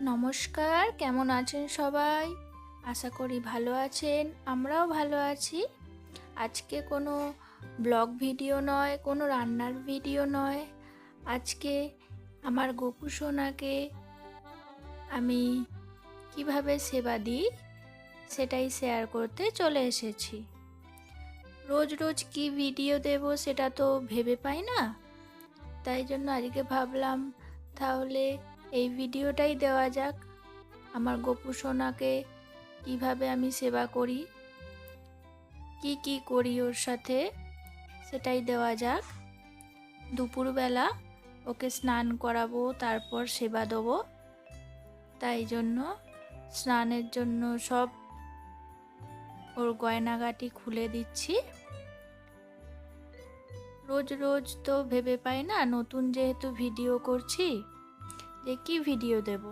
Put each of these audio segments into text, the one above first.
নমস্কার, কেমন আছেন সবাই? আশা করি ভালো আছেন, আমরাও ভালো আছি। আজকে কোনো ব্লগ ভিডিও নয়, কোনো রান্নার ভিডিও নয়। আজকে আমার গোপু সোনাকে আমি কীভাবে সেবা দিই সেটাই শেয়ার করতে চলে এসেছি। রোজ রোজ কি ভিডিও দেব সেটা তো ভেবে পাই না। তাই জন্য আজকে ভাবলাম তাহলে এই ভিডিওটাই দেওয়া যাক আমার গোপু সোনাকে কীভাবে আমি সেবা করি, কি কি করি ওর সাথে সেটাই দেওয়া যাক। দুপুরবেলা ওকে স্নান করাবো, তারপর সেবা দেবো। তাই জন্য স্নানের জন্য সব ওর গয়নাগাটি খুলে দিচ্ছি। রোজ রোজ তো ভেবে পাই না, নতুন যেহেতু ভিডিও করছি যে কি ভিডিও দেব?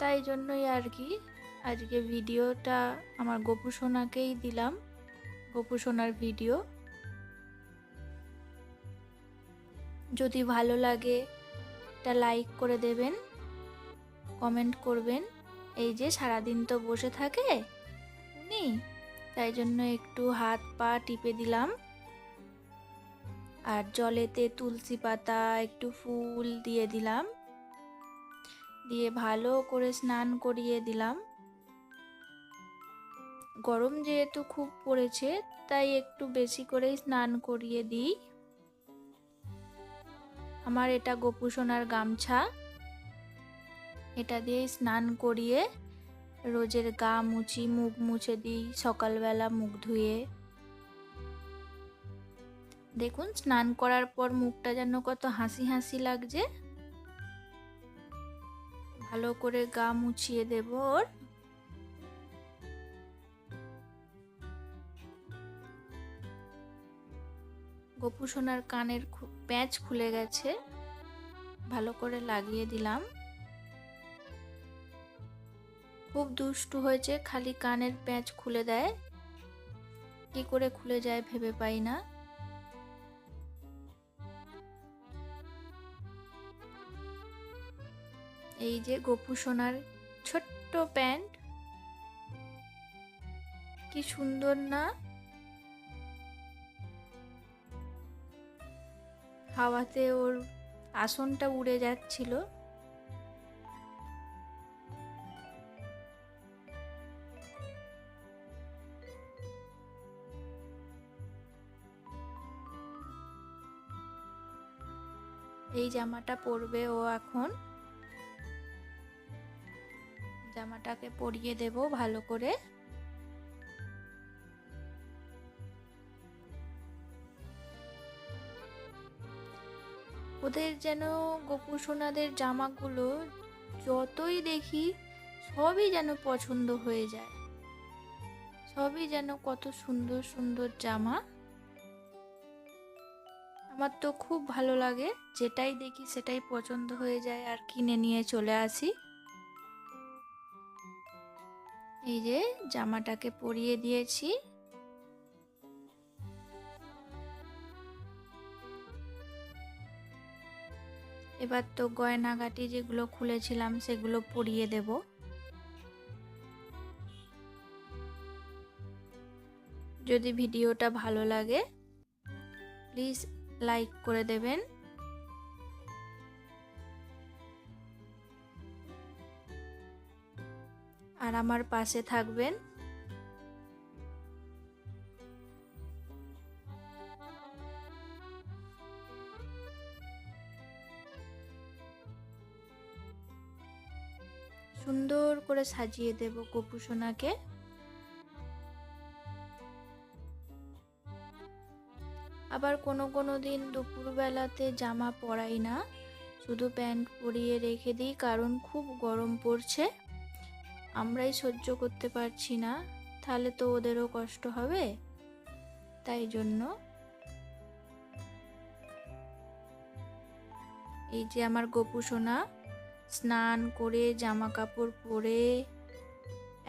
তাই জন্যই আর কি আজকে ভিডিওটা আমার গোপু সোনাকেই দিলাম, গোপু সোনার ভিডিও যদি ভালো লাগে, একটা লাইক করে দেবেন কমেন্ট করবেন। এই যে সারাদিন তো বসে থাকে উনি, তাই জন্য একটু হাত পা টিপে দিলাম। আর জলেতে তুলসী পাতা, একটু ফুল দিয়ে দিলাম। দিয়ে ভালো করে স্নান করিয়ে দিলাম। গরম যেহেতু খুব পড়েছে, তাই একটু বেশি করেই স্নান করিয়ে দিই। আমার এটা গোপু সোনার গামছা। এটা দিয়ে স্নান করিয়ে রোজের গা মুছি, মুখ মুছে দিই, সকালবেলা মুখ ধুয়ে। দেখুন, স্নান করার পর মুখটা যেন কত হাসি হাসি লাগছে। ভালো করে গা মুছিয়ে দেব ওর। গপু সোনার কানের প্যাঁচ খুলে গেছে। ভালো করে লাগিয়ে দিলাম। খুব দুষ্টু হয়েছে, খালি কানের প্যাঁচ খুলে দেয়। কি করে খুলে যায় ভেবে পাই না। এই যে গোপু সোনার ছোট্ট প্যান্ট। কি সুন্দর না? হাওয়াতে ওর আসনটা উড়ে যাচ্ছিল। এই জামাটা পরবে ও এখন। জামাটাকে পরিয়ে দেব ভালো করে। ওদের যেন গোপু সোনাদের জামাগুলো যতই দেখি সবই যেন পছন্দ হয়ে যায়। সবই যেন কত সুন্দর সুন্দর জামা। আমার তো খুব ভালো লাগে, যেটাই দেখি সেটাই পছন্দ হয়ে যায় আর কিনে নিয়ে চলে আসি। এই যে জামাটাকে পরিয়ে দিয়েছি। এবার তো গয়নাগাটি যেগুলো খুলেছিলাম সেগুলো পরিয়ে দেব। যদি ভিডিওটা ভালো লাগে প্লিজ লাইক করে দেবেন। আর আমার পাশে থাকবেন। সুন্দর করে সাজিয়ে দেব গোপুসোনাকে আবার কোনো কোনো দিন দুপুরবেলাতে জামা পরাই না, শুধু প্যান্ট পরিয়ে রেখে দিই কারণ খুব গরম পড়ছে। আমরাই সহ্য করতে পারছি না, তাহলে তো ওদেরও কষ্ট হবে। তাই জন্য এই যে আমার গোপু সোনা, স্নান করে জামা কাপড় পরে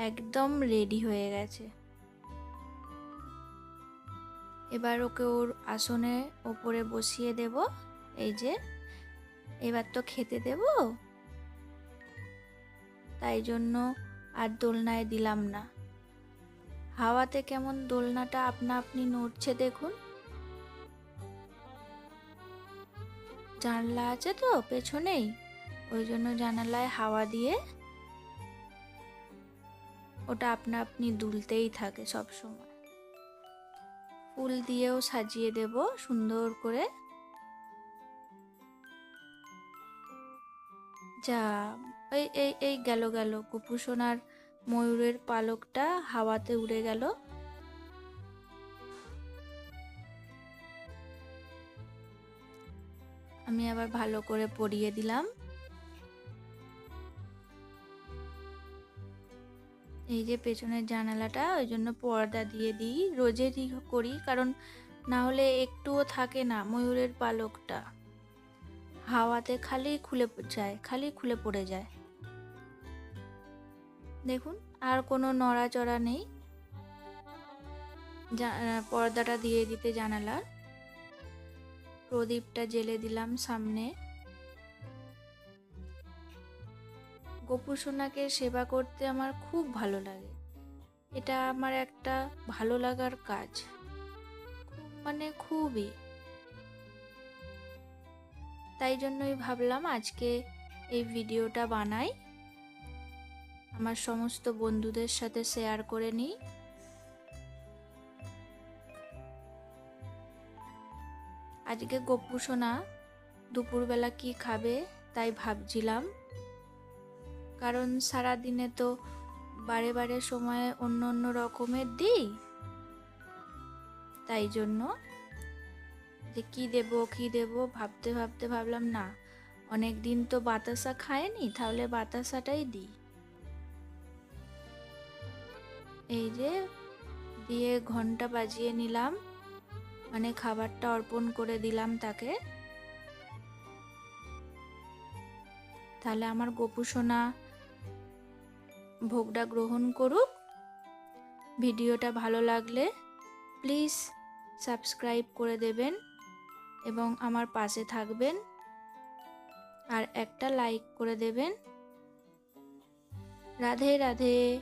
একদম রেডি হয়ে গেছে। এবার ওকে ওর আসনে ওপরে বসিয়ে দেব, এই যে, এবার তো খেতে দেব। তাই জন্য আর দোলনায় দিলাম না। হাওয়াতে কেমন দোলনাটা আপনা আপনি নড়ছে দেখুন। জানলা আছে তো, পেছনেই। ওই জন্য জানালায় হাওয়া দিয়ে ওটা আপনা আপনি দুলতেই থাকে সব সময়। ফুল দিয়েও সাজিয়ে দেব সুন্দর করে। যা, এই এই এই গেল গেল কুপুসোনার ময়ূরের পালকটা হাওয়াতে উড়ে গেল। আমি আবার ভালো করে পরিয়ে দিলাম। এই যে পেছনের জানালাটা, ওই জন্য পর্দা দিয়ে দিই। রোজেরই করি, কারণ না হলে একটুও থাকে না ময়ূরের পালকটা। হাওয়াতে খালি খুলে যায়, খালি খুলে পড়ে যায়। দেখুন, আর কোনো নড়াচড়া নেই। পর্দাটা দিয়ে দিতে জানালার। প্রদীপটা জেলে দিলাম সামনে। গোপু সোনাকে সেবা করতে আমার খুব ভালো লাগে। এটা আমার একটা ভালো লাগার কাজ। মানে খুবই। তাই জন্যই ভাবলাম আজকে এই ভিডিওটা বানাই। আমার সমস্ত বন্ধুদের সাথে শেয়ার করে নিই। আজকে গপ্পু সোনা দুপুরবেলা কি খাবে তাই ভাবছিলাম। কারণ সারা দিনে তো বারে বারে সময়ে অন্য অন্য রকমের দিই। তাই জন্য যে কি দেব কি দেব ভাবতে ভাবতে ভাবলাম, না অনেক দিন তো বাতাসা খায়নি তাহলে বাতাসাটাই দিই। এই যে দিয়ে ঘণ্টা বাজিয়ে নিলাম। মানে খাবারটা অর্পণ করে দিলাম তাকে। তাহলে আমার গোপুসোনা ভোগটা গ্রহণ করুক। ভিডিওটা ভালো লাগলে প্লিজ সাবস্ক্রাইব করে দেবেন এবং আমার পাশে থাকবেন। আর একটা লাইক করে দেবেন। রাধে রাধে।